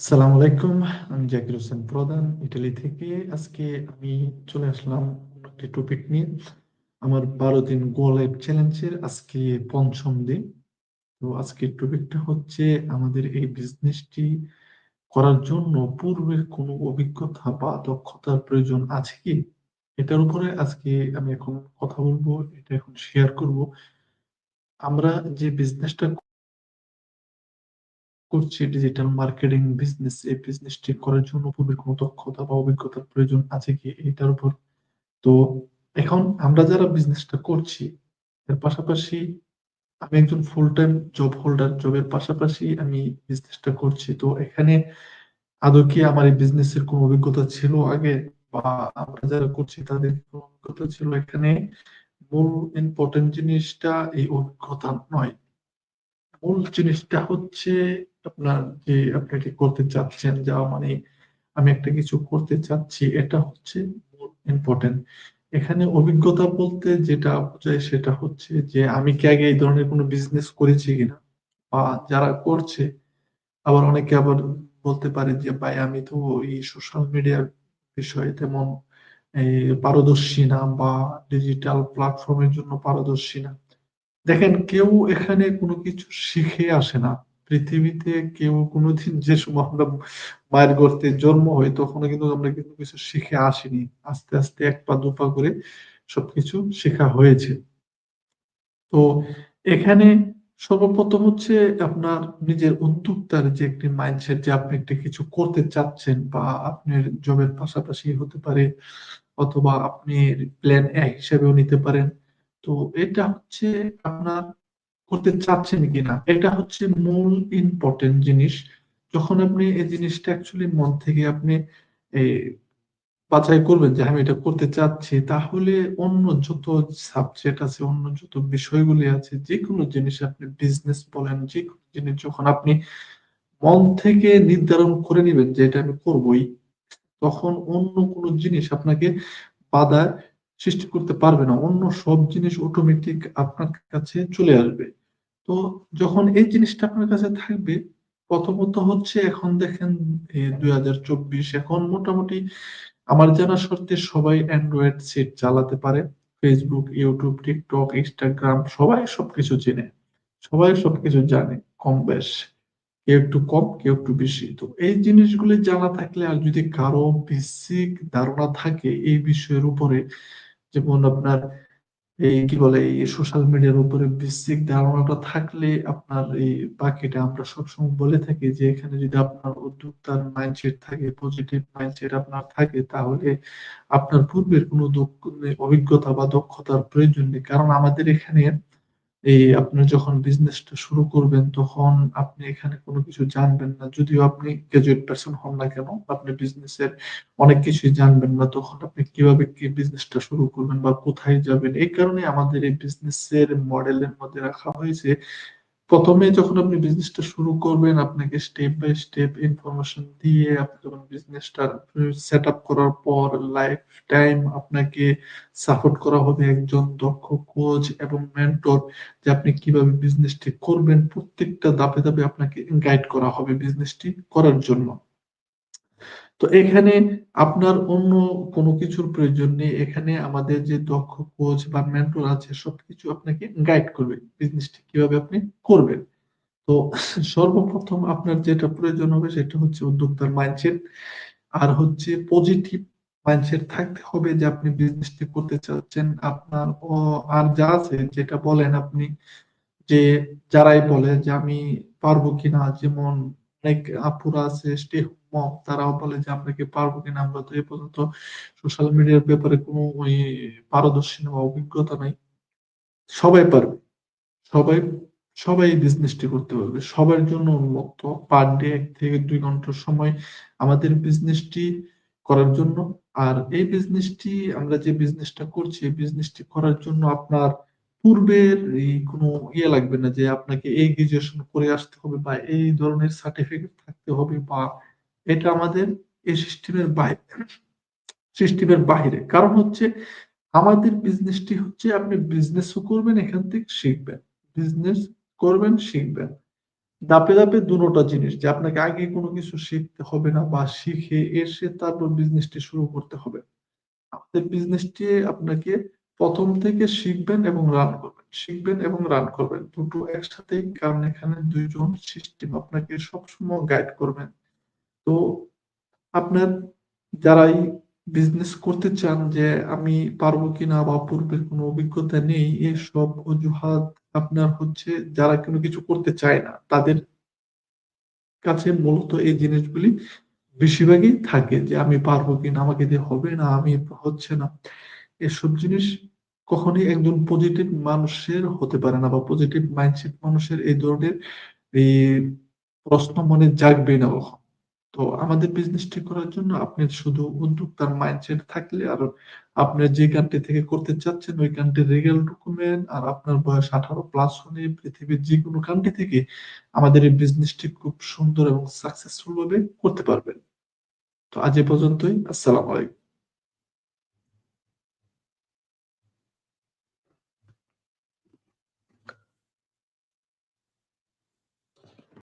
আসসালামু আলাইকুম, আমি জাকির হোসেন প্রধান, ইটালি থেকে। আজকে আমি চলে আসলাম একটি টপিক নিয়ে। আমার বারো দিন গো লাইভ চ্যালেঞ্জের আজকে পঞ্চম দিন। তো আজকের টপিকটা হচ্ছে আমাদের এই বিজনেসটি করার জন্য পূর্বের কোনো অভিজ্ঞতা বা দক্ষতার প্রয়োজন আছে কি? এটার উপরে আজকে আমি এখন কথা বলব, এটা এখন শেয়ার করব। আমরা যে বিজনেসটা করছি ডিজিটাল মার্কেটিং বিজনেস এই বিজনেসটি করার জন্য পূর্বে কোনো দক্ষতা বা অভিজ্ঞতার প্রয়োজন আছে কি এটার উপর? তো এখন আমরা যারা বিজনেসটা করছি, এর পাশাপাশি আমি একজন ফুল টাইম জব হোল্ডার জবের পাশাপাশি আমি বিজনেসটা করছি। তো এখানে আদৌ কি আমার এই বিজনেসের কোনো অভিজ্ঞতা ছিল আগে? বা আমরা যারা করছি তাদের কোনো অভিজ্ঞতা ছিল এখানে? মূল ইম্পর্টেন্ট জিনিসটা এই অভিজ্ঞতা নয়। মূল জিনিসটা হচ্ছে আপনার যে আপনি এটি করতে চাচ্ছেন যাওয়া মানে আমি একটা কিছু করতে চাচ্ছি, এটা হচ্ছে মূল ইম্পর্টেন্ট এখানে অভিজ্ঞতা বলতে যেটা বোঝায় সেটা হচ্ছে যে আমি কি আগে এই ধরনের কোনো বিজনেস করেছি কিনা? বা যারা করছে, আবার অনেকে আবার বলতে পারে যে, ভাই, আমি তো এই সোশ্যাল মিডিয়ার বিষয়ে তেমন পারদর্শী না বা ডিজিটাল প্ল্যাটফর্মের জন্য পারদর্শী না। দেখেন, কেউ এখানে কোনো কিছু শিখে আসে না। পৃথিবীতে কেউ কোনোদিন যে সময় আমরা মায়ের গর্তে জন্ম হয়, তখনও কিন্তু আমরা কিন্তু কিছু শিখে আসিনি। আস্তে আস্তে এক পা, দু পা করে সবকিছু শেখা হয়েছে। তো এখানে সর্বপ্রথম হচ্ছে আপনার নিজের উদ্যোক্তার যে একটি মাইন্ডসেট যে আপনি একটি কিছু করতে চাচ্ছেন বা আপনার জবের পাশাপাশি হতে পারে অথবা আপনি প্ল্যান এ হিসেবেও নিতে পারেন। তো এটা হচ্ছে আপনার করতে চাচ্ছেন কিনা, এটা হচ্ছে মূল ইম্পর্টেন্ট জিনিস। যখন আপনি এই জিনিসটা অ্যাকচুয়ালি মন থেকে আপনি বাছাই করবেন যে আমি এটা করতে চাচ্ছি, তাহলে অন্য যত সাবজেক্ট আছে, অন্য যত বিষয়গুলি আছে যে কোনো জিনিস আপনি বিজনেস বলেন যে কোনো জিনিস যখন আপনি মন থেকে নির্ধারণ করে নেবেন যে এটা আমি করবই, তখন অন্য কোনো জিনিস আপনাকে বাধা সৃষ্টি করতে পারবে না। অন্য সব জিনিস অটোমেটিক আপনার কাছে চলে আসবে। তো যখন এই জিনিসটা আপনার কাছে থাকবে, প্রথমত হচ্ছে এখন দেখেন দুই হাজার চব্বিশ, এখন মোটামুটি আমার জানা সত্ত্বে সবাই অ্যান্ড্রয়েড সেট চালাতে পারে। ফেসবুক ইউটিউব টিকটক ইনস্টাগ্রাম সবাই সবকিছু চেনে। সবাই সবকিছু জানে, কম বেশ। কেউ একটু কম, কেউ একটু বেশি। তো এই জিনিসগুলি জানা থাকলে আর যদি কারও বেসিক ধারণা থাকে এই বিষয়ের উপরে যেমন আপনার এই কি বলে, এই সোশ্যাল মিডিয়ার উপরে বেসিক ধারণাটা থাকলে আপনার এই বাকিটা আমরা সবসময় বলে থাকি যে, এখানে যদি আপনার উদ্যোক্তার মাইন্ডসেট থাকে পজিটিভ মাইন্ডসেট আপনার থাকে, তাহলে আপনার পূর্বের কোনো অভিজ্ঞতা বা দক্ষতার প্রয়োজন নেই। কারণ আমাদের এখানে এই আপনি যখন বিজনেসটা শুরু করবেন, তখন আপনি এখানে কোনো কিছু জানবেন না। যদিও আপনি গ্রাজুয়েট পার্সন হন না কেন, আপনি বিজনেসের অনেক কিছুই জানবেন না, তখন আপনি কীভাবে কি বিজনেসটা শুরু করবেন বা কোথায় যাবেন, এই কারণে আমাদের এই বিজনেসের মডেলের মধ্যে রাখা হয়েছে প্রথমে যখন আপনি বিজনেসটা শুরু করবেন, আপনাকে স্টেপ বাই স্টেপ ইনফরমেশন দিয়ে আপনি যখন বিজনেসটা সেট আপ করার পর লাইফ টাইম আপনাকে সাপোর্ট করা হবে একজন দক্ষ কোচ এবং মেন্টর যে আপনি কীভাবে বিজনেসটি করবেন, প্রত্যেকটা ধাপে ধাপে আপনাকে গাইড করা হবে বিজনেসটি করার জন্য। তো এখানে আপনার অন্য কোনো কিছুর প্রয়োজন নেই। এখানে আমাদের যে দক্ষ কোচ বা মেন্টর আছে, সবকিছু আপনাকে গাইড করবে। বিজনেসটি কীভাবে আপনি করবেন। তো সর্বপ্রথম আপনার যেটা প্রয়োজন হবে সেটা হচ্ছে উদ্যোক্তার মাইন্ডসেট আর হচ্ছে পজিটিভ মাইন্ডসেট থাকতে হবে যে আপনি বিজনেসটি করতে চাচ্ছেন। আপনার আর যা আছে যেটা বলেন আপনি যে যারাই বলে যে আমি পারব কিনা, যেমন অনেক আপুরা আছে স্টে হোম তারাও বলে যে, আমরা কি পারব কিনা? আমরা তো এ পর্যন্ত সোশ্যাল মিডিয়ার ব্যাপারে কোনো ওই পারদর্শী বা অভিজ্ঞতা নাই। সবাই পারবে। সবাই সবাই বিজনেসটি করতে পারবে। সবার জন্য উন্মুক্ত। পার ডে এক থেকে দুই ঘণ্টার সময় আমাদের বিজনেসটি করার জন্য। আর এই বিজনেসটি আমরা যে বিজনেসটা করছি, এই বিজনেসটি করার জন্য আপনার পূর্বের এই কোনো ইয়ে লাগবে না যে আপনাকে এই গ্রাজুয়েশন করে আসতে হবে বা এই ধরনের সার্টিফিকেট থাকতে হবে বা এটা আমাদের এই সিস্টেমের বাইরে সিস্টেমের বাইরে কারণ হচ্ছে আমাদের বিজনেসটি হচ্ছে আপনি বিজনেসও করবেন, এখান থেকে শিখবেন। বিজনেস করবেন, শিখবেন। দাপে দাপে দুটোটা জিনিস যে আপনাকে আগে কোনো কিছু শিখতে হবে না বা শিখে এসে তারপর বিজনেসটি শুরু করতে হবে। আমাদের বিজনেসটি আপনাকে ১ম থেকে শিখবেন এবং রান করবেন। শিখবেন এবং রান করবেন। দুটো একসাথেই কারণ এখানে দুইজন সিস্টেম আপনাকে সবসময় গাইড করবেন। তো আপনার যারাই বিজনেস করতে চান যে আমি পারব কিনা বা পূর্বের কোনো অভিজ্ঞতা নেই, এসব অজুহাত আপনার হচ্ছে যারা কোনো কিছু করতে চায় না, তাদের কাছে মূলত এই জিনিসগুলি বেশিরভাগই থাকে যে আমি পারব কিনা, আমাকে দিয়ে হবে না, আমি হচ্ছে না। এসব জিনিস কখনই একজন পজিটিভ মানুষের হতে পারে না বা পজিটিভ মাইন্ডসেট মানুষের এই ধরনের এই প্রশ্ন মনে জাগবে না কখন তো আমাদের বিজনেসটি করার জন্য আপনি শুধু উদ্যোক্তার মাইন্ডসেট থাকলে আর আপনার যে কান্ট্রি থেকে করতে চাচ্ছেন, ওই কান্ট্রির রিগাল ডকুমেন্ট আর আপনার বয়স 18 প্লাস হলে পৃথিবীর যেকোনো কান্ট্রি থেকে আমাদের এই বিজনেসটি খুব সুন্দর এবং সাকসেসফুল ভাবে করতে পারবেন। তো আজ এ পর্যন্তই। আসসালামু আলাইকুম।